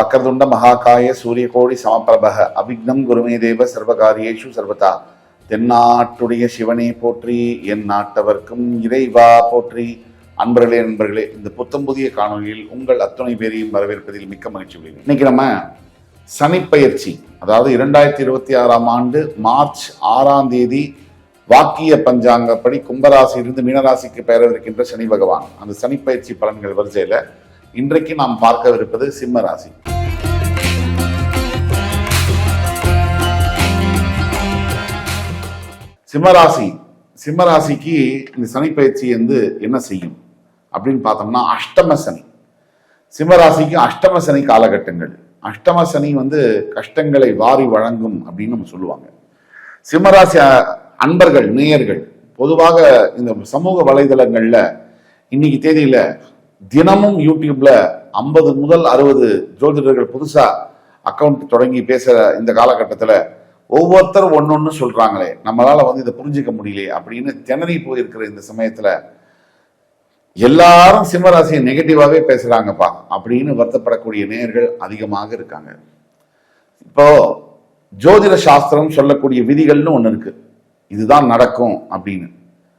வக்கரதுண்ட மகாகாய சூரியகோடி சமப்பிரபக அபிக்னம் குருமே தேவ சர்வகாரியேஷு சர்வதா. தென்னாட்டுடைய சிவனே போற்றி என் நாட்டவர்க்கும் இறைவா போற்றி. அன்பர்களே நண்பர்களே இந்த புத்தம் புதிய காணொலியில் உங்கள் அத்துணை பேரையும் வரவேற்பதில் மிக்க மகிழ்ச்சி உள்ளது இன்னைக்கு நம்ம சனிப்பயிற்சி அதாவது இரண்டாயிரத்தி இருபத்தி ஆறாம் ஆண்டு மார்ச் ஆறாம் தேதி வாக்கிய பஞ்சாங்கப்படி கும்பராசியிலிருந்து மீனராசிக்கு பெயரவிருக்கின்ற சனி பகவான். அந்த சனிப்பயிற்சி பலன்கள் வரிசையில் இன்றைக்கு நாம் பார்க்கவிருப்பது சிம்ம ராசி. சிம்மராசி சிம்மராசிக்கு இந்த சனிப்பயிற்சி வந்து என்ன செய்யும்? அப்படின்னு பார்த்தோம்னா அஷ்டம சனி. சிம்மராசிக்கு அஷ்டம சனி காலகட்டங்கள். அஷ்டம சனி வந்து கஷ்டங்களை வாரி வழங்கும் அப்படின்னு நம்ம சொல்லுவாங்க. சிம்மராசி அன்பர்கள் நேயர்கள் பொதுவாக இந்த சமூக வலைதளங்கள்ல இன்னைக்கு தேதியில தினமும் யூடியூப்ல ஐம்பது முதல் அறுபது ஜோதிடர்கள் புதுசா அக்கவுண்ட் தொடங்கி பேசுற இந்த காலகட்டத்தில் ஒவ்வொருத்தரும் ஒன்னொன்னு சொல்றாங்களே. நம்மளால வந்து இதை புரிஞ்சுக்க முடியலையே அப்படின்னு திணறி போயிருக்கிற இந்த சமயத்துல எல்லாரும் சிம்மராசியை நெகட்டிவாவே பேசுறாங்கப்பா அப்படின்னு வருத்தப்படக்கூடிய நேயர்கள் அதிகமாக இருக்காங்க. இப்போ ஜோதிட சாஸ்திரம் சொல்லக்கூடிய விதிகள்னு ஒன்று இருக்கு. இதுதான் நடக்கும் அப்படின்னு.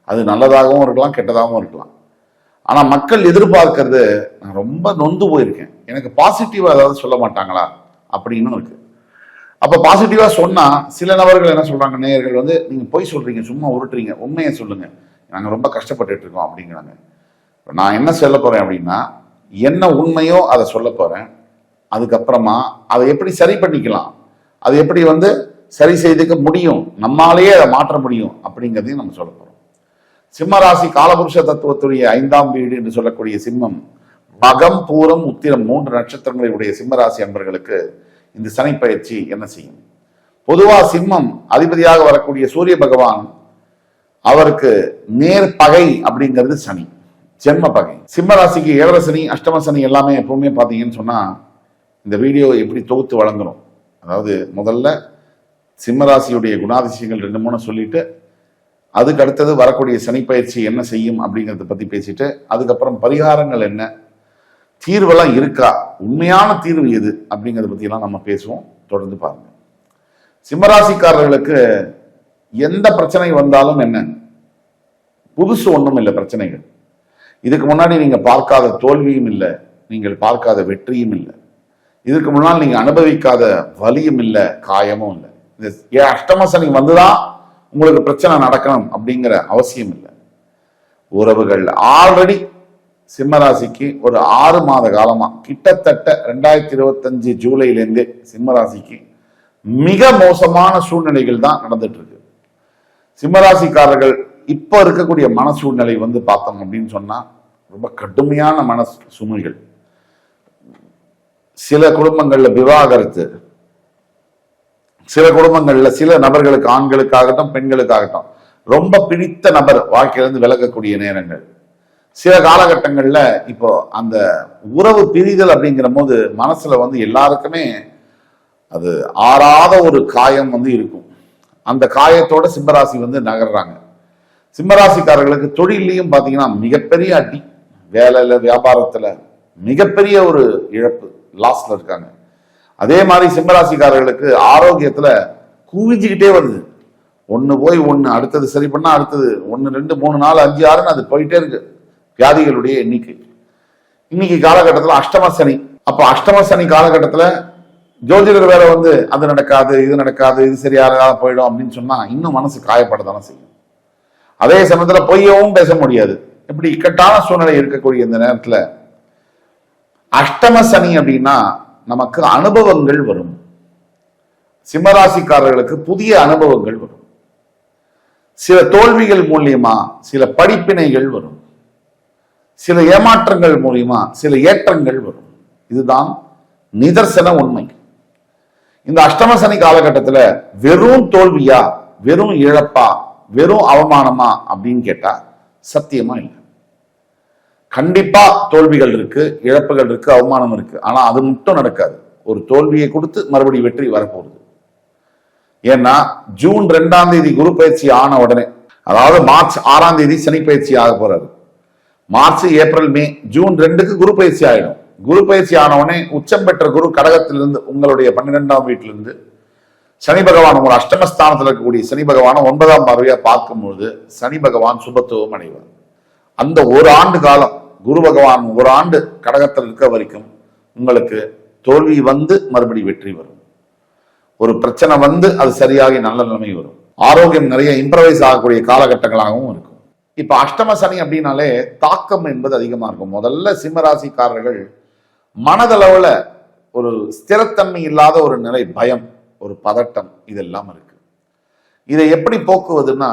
அது நல்லதாகவும் இருக்கலாம் கெட்டதாகவும் இருக்கலாம். ஆனா மக்கள் எதிர்பார்க்கறது நான் ரொம்ப நொந்து போயிருக்கேன். எனக்கு பாசிட்டிவா ஏதாவது சொல்ல மாட்டாங்களா? அப்படின்னு இருக்கு. அப்ப பாசிட்டிவா சொன்னா சில நபர்கள் என்ன சொல்றாங்க நேயர்கள் வந்து நீங்க பொய் சொல்றீங்க சும்மா உருட்டுறீங்க உண்மையை சொல்லுங்க. நாங்க ரொம்ப கஷ்டப்பட்டுட்டு இருக்கோம் அப்படிங்கிறாங்க. நான் என்ன சொல்ல போறேன் அப்படின்னா என்ன உண்மையோ அதை சொல்ல போறேன். அதுக்கப்புறமா அதை எப்படி சரி பண்ணிக்கலாம்? அது எப்படி வந்து சரி செய்துக்க முடியும்? நம்மாலேயே அதை மாற்ற முடியும்? அப்படிங்கிறதையும் நம்ம சொல்ல போறோம். சிம்மராசி காலபுருஷ தத்துவத்துடைய ஐந்தாம் வீடு என்று சொல்லக்கூடிய சிம்மம் மகம் பூரம் உத்திரம் மூன்று நட்சத்திரங்களை உடைய சிம்மராசி அன்பர்களுக்கு இந்த சனி பயிற்சி என்ன செய்யும்? பொதுவாக சிம்மம் அதிபதியாக வரக்கூடிய சூரிய பகவான் அவருக்கு நேர்பகை அப்படிங்கிறது சனி ஜென்ம பகை. சிம்ம ராசிக்கு ஏழரை சனி அஷ்டம சனி எல்லாமே எப்பவுமே பார்த்தீங்கன்னு சொன்னால் இந்த வீடியோ எப்படி தொகுத்து வழங்கணும்? அதாவது முதல்ல சிம்மராசியுடைய குணாதிசயங்கள் ரெண்டு மூணு சொல்லிட்டு அதுக்கு அடுத்தது வரக்கூடிய சனிப்பயிற்சி என்ன செய்யும் அப்படிங்கிறத பத்தி பேசிட்டு அதுக்கப்புறம் பரிகாரங்கள் என்ன தீர்வெல்லாம் இருக்கா உண்மையான தீர்வு எது அப்படிங்கிறத பத்தி எல்லாம் நம்ம பேசுவோம். தொடர்ந்து பாருங்க. சிம்மராசிக்காரர்களுக்கு எந்த பிரச்சனை வந்தாலும் என்ன? புதுசு ஒன்றும் இல்லை பிரச்சனைகள். இதுக்கு முன்னாடி நீங்க பார்க்காத தோல்வியும் இல்லை நீங்கள் பார்க்காத வெற்றியும் இல்லை. இதுக்கு முன்னால் நீங்க அனுபவிக்காத வலியும் இல்லை காயமும் இல்லை. இந்த ஏ- அஷ்டம சனி வந்துதான் உங்களுக்கு பிரச்சனை நடக்கணும் அப்படிங்கிற அவசியம் இல்லை. உறவுகள் ஆல்ரெடி சிம்மராசிக்கு ஒரு ஆறு மாத காலமாக கிட்டத்தட்ட ரெண்டாயிரத்தி இருபத்தஞ்சு ஜூலைலேருந்தே சிம்மராசிக்கு மிக மோசமான சூழ்நிலைகள் தான் நடந்துட்டு இருக்கு சிம்மராசிக்காரர்கள் இப்போ இருக்கக்கூடிய மன சூழ்நிலை வந்து பார்த்தோம் அப்படின்னு சொன்னால் ரொம்ப கடுமையான மன சுமைகள். சில குடும்பங்களில் விவாகரத்து சில குடும்பங்கள்ல சில நபர்களுக்கு ஆண்களுக்காகட்டும் பெண்களுக்காகட்டும் ரொம்ப பிடித்த நபர் வாழ்க்கையிலிருந்து விலகக்கூடிய நேரங்கள். சில காலகட்டங்கள்ல இப்போ அந்த உறவு பிரிதல் அப்படிங்கிற போது மனசுல வந்து எல்லாருக்குமே அது ஆறாத ஒரு காயம் வந்து இருக்கும். அந்த காயத்தோட சிம்மராசி வந்து நகர்றாங்க. சிம்மராசிக்காரர்களுக்கு தொழிலையும் பார்த்தீங்கன்னா மிகப்பெரிய அடி வேலையில் வியாபாரத்தில் மிகப்பெரிய ஒரு இழப்பு லாஸ்ல இருக்காங்க. அதே மாதிரி சிம்மராசிக்காரர்களுக்கு ஆரோக்கியத்துல குவிஞ்சுக்கிட்டே வருது. ஒண்ணு போய் ஒண்ணு அடுத்தது சரி பண்ணா அடுத்தது ஒண்ணு ரெண்டு மூணு நாலு அஞ்சு ஆறுன்னு அது போயிட்டே இருக்கு. வியாதிகளுடைய எண்ணிக்கை. இன்னைக்கு காலகட்டத்துல அஷ்டம சனி. அப்ப அஷ்டம சனி காலகட்டத்துல ஜோதிடர் வேற வந்து அது நடக்காது இது நடக்காது இது சரியாக போயிடும் அப்படின்னு சொன்னா இன்னும் மனசு காயப்படத்தானே செய்யும். அதே சமயத்துல பொய்யவும் பேச முடியாது. இப்படி இக்கட்டான சூழ்நிலை இருக்கக்கூடிய இந்த நேரத்துல அஷ்டம சனி அப்படின்னா நமக்கு அனுபவங்கள் வரும். சிம்மராசிக்காரர்களுக்கு புதிய அனுபவங்கள் வரும். சில தோல்விகள் மூலியமா சில படிப்பினைகள் வரும். சில ஏமாற்றங்கள் மூலியமா சில ஏற்றங்கள் வரும். இதுதான் நிதர்சன உண்மை. இந்த அஷ்டம சனி காலகட்டத்தில் வெறும் தோல்வியா வெறும் இழப்பா வெறும் அவமானமா அப்படின்னு கேட்டா சத்தியமா இல்லை. கண்டிப்பா தோல்விகள் இருக்கு இழப்புகள் இருக்கு அவமானம் இருக்கு. ஆனா அது மட்டும் நடக்காது. ஒரு தோல்வியை கொடுத்து மறுபடியும் வெற்றி வரப்போகுது. ஏன்னா ஜூன் ரெண்டாம் தேதி குரு பயிற்சி ஆன உடனே அதாவது மார்ச் ஆறாம் தேதி சனி பயிற்சி ஆக போறாரு. மார்ச் ஏப்ரல் மே ஜூன் ரெண்டுக்கு குரு பயிற்சி ஆயிடும். குரு பயிற்சி ஆனவுடனே உச்சம் பெற்ற குரு கடகத்திலிருந்து உங்களுடைய பன்னிரெண்டாம் வீட்டிலிருந்து சனி பகவான் உங்கள் அஷ்டமஸ்தானத்தில் இருக்கக்கூடிய சனி பகவானை ஒன்பதாம் பார்வையாக பார்க்கும்பொழுது சனி பகவான் சுபத்துவம் அடைவார். அந்த ஒரு ஆண்டு காலம் குரு பகவான் ஒரு ஆண்டு கடகத்தில் இருக்க வரைக்கும் உங்களுக்கு தோல்வி வந்து மறுபடி வெற்றி வரும். ஒரு பிரச்சனை வந்து அது சரியாகி நல்ல நிலைமை வரும். ஆரோக்கியம் நிறைய இம்ப்ரவைஸ் ஆகக்கூடிய காலகட்டங்களாகவும் இருக்கும். இப்போ அஷ்டம சனி அப்படின்னாலே தாக்கம் என்பது அதிகமாக இருக்கும். முதல்ல சிம்மராசிக்காரர்கள் மனதளவில் ஒரு ஸ்திரத்தன்மை இல்லாத ஒரு நிலை பயம் ஒரு பதட்டம் இதெல்லாம் இருக்கு. இதை எப்படி போக்குவதுன்னா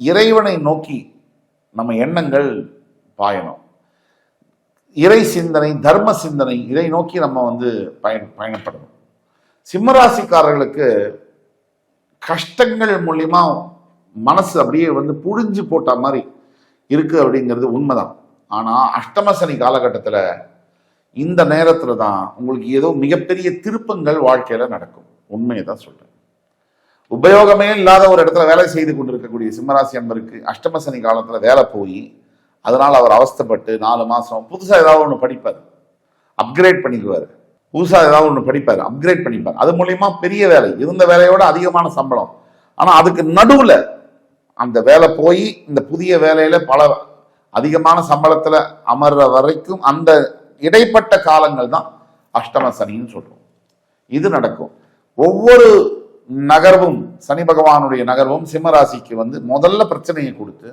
இறைவனை நோக்கி நம்ம எண்ணங்கள் பாயணும். இறை சிந்தனை தர்ம சிந்தனை இதை நோக்கி நம்ம வந்து பயன் பயணப்படணும். சிம்மராசிக்காரர்களுக்கு கஷ்டங்கள் மூலியமா மனசு அப்படியே வந்து புழிஞ்சு போட்ட மாதிரி இருக்கு அப்படிங்கிறது உண்மைதான். ஆனா அஷ்டமசனி காலகட்டத்தில் இந்த நேரத்துல தான் உங்களுக்கு ஏதோ மிகப்பெரிய திருப்பங்கள் வாழ்க்கையில நடக்கும். உண்மையை தான் சொல்றேன். உபயோகமே இல்லாத ஒரு இடத்துல வேலை செய்து கொண்டிருக்கக்கூடிய சிம்மராசி அன்பருக்கு அஷ்டமசனி காலத்துல வேலை போய் அதனால் அவர் அவஸ்தைப்பட்டு நாலு மாதம் புதுசாக ஏதாவது ஒன்று படிப்பார். அப்கிரேட் பண்ணிக்குவார். புதுசாக ஏதாவது ஒன்று படிப்பார் அப்கிரேட் பண்ணிப்பார். அது மூலியமா பெரிய வேலை இருந்த வேலையோட அதிகமான சம்பளம். ஆனால் அதுக்கு நடுவில் அந்த வேலை போய் இந்த புதிய வேலையில் பல அதிகமான சம்பளத்தில் அமர்ற வரைக்கும் அந்த இடைப்பட்ட காலங்கள் தான் அஷ்டம சனின்னு சொல்கிறோம் இது நடக்கும். ஒவ்வொரு நகர்வும் சனி பகவானுடைய நகர்வும் சிம்மராசிக்கு வந்து முதல்ல பிரச்சனையை கொடுத்து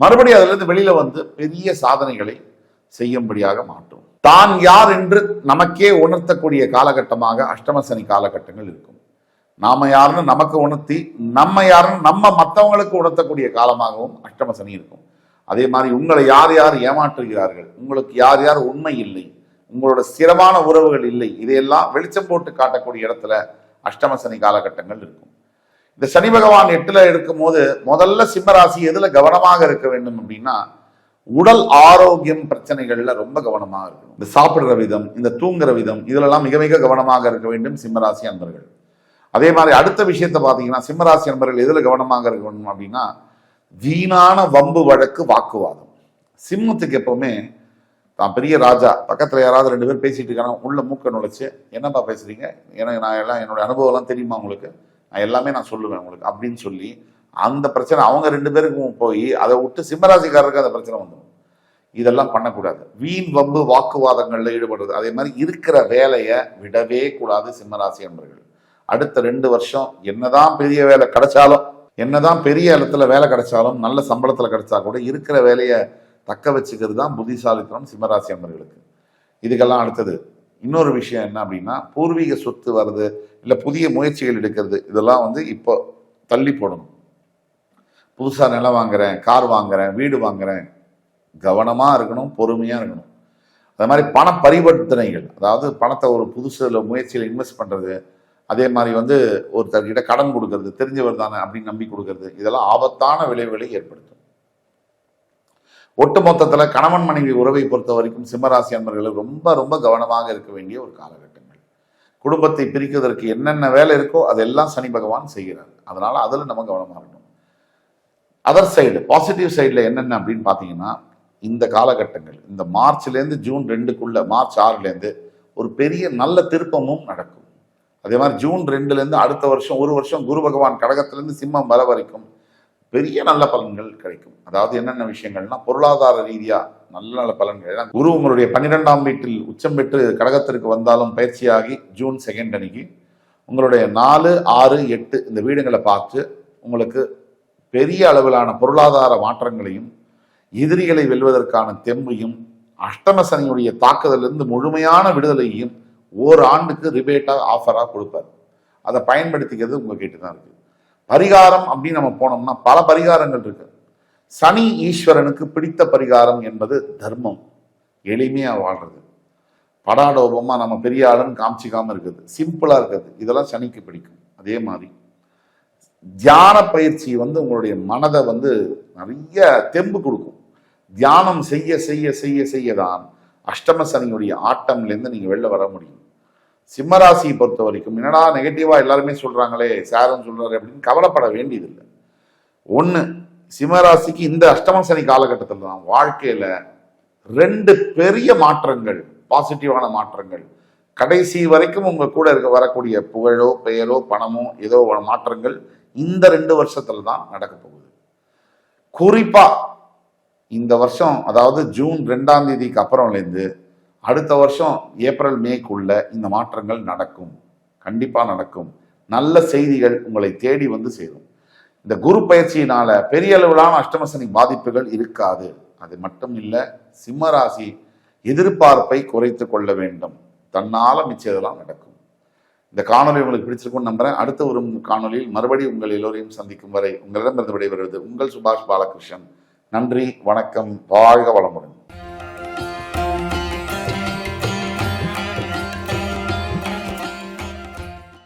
மறுபடியும் அதிலிருந்து வெளியில வந்து பெரிய சாதனைகளை செய்யும்படியாக மாற்றும். தான் யார் என்று நமக்கே உணர்த்தக்கூடிய காலகட்டமாக அஷ்டமசனி காலகட்டங்கள் இருக்கும். நாம யாருன்னு நமக்கு உணர்த்தி நம்ம யாருன்னு நம்ம மற்றவங்களுக்கு உணர்த்தக்கூடிய காலமாகவும் அஷ்டம சனி இருக்கும். அதே மாதிரி உங்களை யார் யார் ஏமாற்றுகிறார்கள் உங்களுக்கு யார் யார் உண்மை இல்லை உங்களோட சிரமான உறவுகள் இல்லை இதையெல்லாம் வெளிச்சம் போட்டு காட்டக்கூடிய இடத்துல அஷ்டமசனி காலகட்டங்கள் இருக்கும். இந்த சனி பகவான் எட்டுல இருக்கும் போது முதல்ல சிம்மராசி எதுல கவனமாக இருக்க வேண்டும் அப்படின்னா உடல் ஆரோக்கியம் பிரச்சனைகள்ல ரொம்ப கவனமாக இருக்கணும். இந்த சாப்பிடுற விதம் இந்த தூங்குற விதம் இதுலெல்லாம் மிக மிக கவனமாக இருக்க வேண்டும் சிம்மராசி அன்பர்கள். அதே மாதிரி அடுத்த விஷயத்த பாத்தீங்கன்னா சிம்மராசி அன்பர்கள் எதுல கவனமாக இருக்க வேண்டும் அப்படின்னா வீணான வம்பு வழக்கு வாக்குவாதம். சிம்மத்துக்கு எப்பவுமே தான் பெரிய ராஜா பக்கத்துல யாராவது ரெண்டு பேர் பேசிட்டு இருக்காங்க உள்ள மூக்க நுழைச்சு என்னப்பா பேசுறீங்க? எனக்கு நான் எல்லாம் என்னோட அனுபவம் எல்லாம் தெரியுமா உங்களுக்கு? நான் எல்லாமே நான் சொல்லுவேன் உங்களுக்கு அப்படின்னு சொல்லி அந்த பிரச்சனை அவங்க ரெண்டு பேருக்கும் போய் அதை விட்டு சிம்மராசிக்காரருக்கு அந்த பிரச்சனை வந்துடும். இதெல்லாம் பண்ணக்கூடாது. வீண் வம்பு வாக்குவாதங்களில் ஈடுபடுறது. அதே மாதிரி இருக்கிற வேலையை விடவே கூடாது சிம்மராசி அன்பர்கள். அடுத்த ரெண்டு வருஷம் என்னதான் பெரிய வேலை கிடைச்சாலும் என்னதான் பெரிய இடத்துல வேலை கிடைச்சாலும் நல்ல சம்பளத்தில் கிடைச்சா கூட இருக்கிற வேலையை தக்க வச்சுக்கிறது தான் புத்திசாலித்தனம் சிம்மராசி அன்பர்களுக்கு. இதுக்கெல்லாம் அடுத்தது. இன்னொரு விஷயம் என்ன அப்படின்னா பூர்வீக சொத்து வர்றது இல்லை புதிய முயற்சிகள் எடுக்கிறது இதெல்லாம் வந்து இப்போ தள்ளி போடணும். புதுசாக நிலம் வாங்குறேன் கார் வாங்குறேன் வீடு வாங்குறேன். கவனமாக இருக்கணும் பொறுமையாக இருக்கணும். அது மாதிரி பண பரிவர்த்தனைகள் அதாவது பணத்தை ஒரு புதுசில் முயற்சியில் இன்வெஸ்ட் பண்ணுறது அதே மாதிரி வந்து ஒருத்தர்கிட்ட கடன் கொடுக்கறது தெரிஞ்சவர் தானே அப்படின்னு நம்பி கொடுக்கறது இதெல்லாம் ஆபத்தான விளைவுகளை ஏற்படுத்தும். ஒட்டுமொத்தத்தில் கணவன் மனைவி உறவை பொறுத்த வரைக்கும் சிம்மராசி அன்பர்கள் ரொம்ப ரொம்ப கவனமாக இருக்க வேண்டிய ஒரு காலகட்டங்கள். குடும்பத்தை பிரிக்கிறதற்கு என்னென்ன வேலை இருக்கோ அதெல்லாம் சனி பகவான் செய்கிறார். அதனால அதில் நம்ம கவனமாக இருக்கணும். அதர் சைடு பாசிட்டிவ் சைடில் என்னென்ன அப்படின்னு பார்த்தீங்கன்னா இந்த காலகட்டங்கள் இந்த மார்ச்லேருந்து ஜூன் ரெண்டுக்குள்ளே மார்ச் ஆறுலேருந்து ஒரு பெரிய நல்ல திருப்பமும் நடக்கும். அதே மாதிரி ஜூன் ரெண்டுலேருந்து அடுத்த வருஷம் ஒரு வருஷம் குரு பகவான் கடகத்திலேருந்து சிம்மம் வர வரைக்கும் பெரிய நல்ல பலன்கள் கிடைக்கும். அதாவது என்னென்ன விஷயங்கள்னா பொருளாதார ரீதியாக நல்ல நல்ல பலன்கள். குரு உங்களுடைய பன்னிரெண்டாம் வீட்டில் உச்சம் பெற்று கடகத்திற்கு வந்தாலும் பயிற்சியாகி ஜூன் செகண்ட் அன்னைக்கு உங்களுடைய நாலு ஆறு எட்டு இந்த வீடுகளை பார்த்து உங்களுக்கு பெரிய அளவிலான பொருளாதார மாற்றங்களையும் எதிரிகளை வெல்வதற்கான தெம்பையும் அஷ்டமசனியுடைய தாக்குதலிருந்து முழுமையான விடுதலையையும் ஓராண்டுக்கு ரிபேட்டாக ஆஃபராக கொடுப்பார். அதை பயன்படுத்திக்கிறது உங்கள் கிட்ட தான் இருக்கு. பரிகாரம் அப்படின்னு நம்ம போனோம்னா பல பரிகாரங்கள் இருக்கு. சனி ஈஸ்வரனுக்கு பிடித்த பரிகாரம் என்பது தர்மம். எளிமையாக வாழ்றது. படாடோபமாக நம்ம பெரிய ஆளுன்னு காமிச்சிக்காமல் இருக்குது சிம்பிளாக இருக்குது இதெல்லாம் சனிக்கு பிடிக்கும். அதே மாதிரி தியான பயிற்சி வந்து உங்களுடைய மனதை வந்து நிறைய தெம்பு கொடுக்கும். தியானம் செய்ய செய்ய செய்ய செய்ய தான் அஷ்டம சனியுடைய ஆட்டம்லேருந்து நீங்கள் வெளில வர முடியும். சிம்மராசியை பொறுத்த வரைக்கும் என்னடா நெகட்டிவாக எல்லாருமே சொல்கிறாங்களே சாரம் சொல்கிறாரு அப்படின்னு கவலைப்பட வேண்டியதில்லை. ஒன்று சிம்மராசிக்கு இந்த அஷ்டம சனி காலகட்டத்தில் தான் வாழ்க்கையில் ரெண்டு பெரிய மாற்றங்கள் பாசிட்டிவான மாற்றங்கள். கடைசி வரைக்கும் உங்கள் கூட இருக்க வரக்கூடிய புகழோ பெயரோ பணமோ ஏதோ மாற்றங்கள் இந்த ரெண்டு வருஷத்தில் தான் நடக்க போகுது. குறிப்பாக இந்த வருஷம் அதாவது ஜூன் ரெண்டாம் தேதிக்கு அப்புறம்லேருந்து அடுத்த வருஷம் ஏப்ரல் மேக்குள்ள இந்த மாற்றங்கள் நடக்கும். கண்டிப்பாக நடக்கும். நல்ல செய்திகள் உங்களை தேடி வந்து சேரும். இந்த குரு பயிற்சியினால பெரிய அளவிலான அஷ்டமசனி பாதிப்புகள் இருக்காது. அது மட்டும் இல்லை சிம்மராசி எதிர்பார்ப்பை குறைத்து கொள்ள வேண்டும். தன்னால மிச்சதெல்லாம் நடக்கும். இந்த காணொலி உங்களுக்கு பிடிச்சிருக்கும்னு நம்புறேன். அடுத்த ஒரு காணொலியில் மறுபடியும் உங்கள் எல்லோரையும் சந்திக்கும் வரை உங்களிடமிருந்து விடைபெறுவது உங்கள் சுபாஷ் பாலகிருஷ்ணன். நன்றி வணக்கம் வாழ்க வளமுடன்.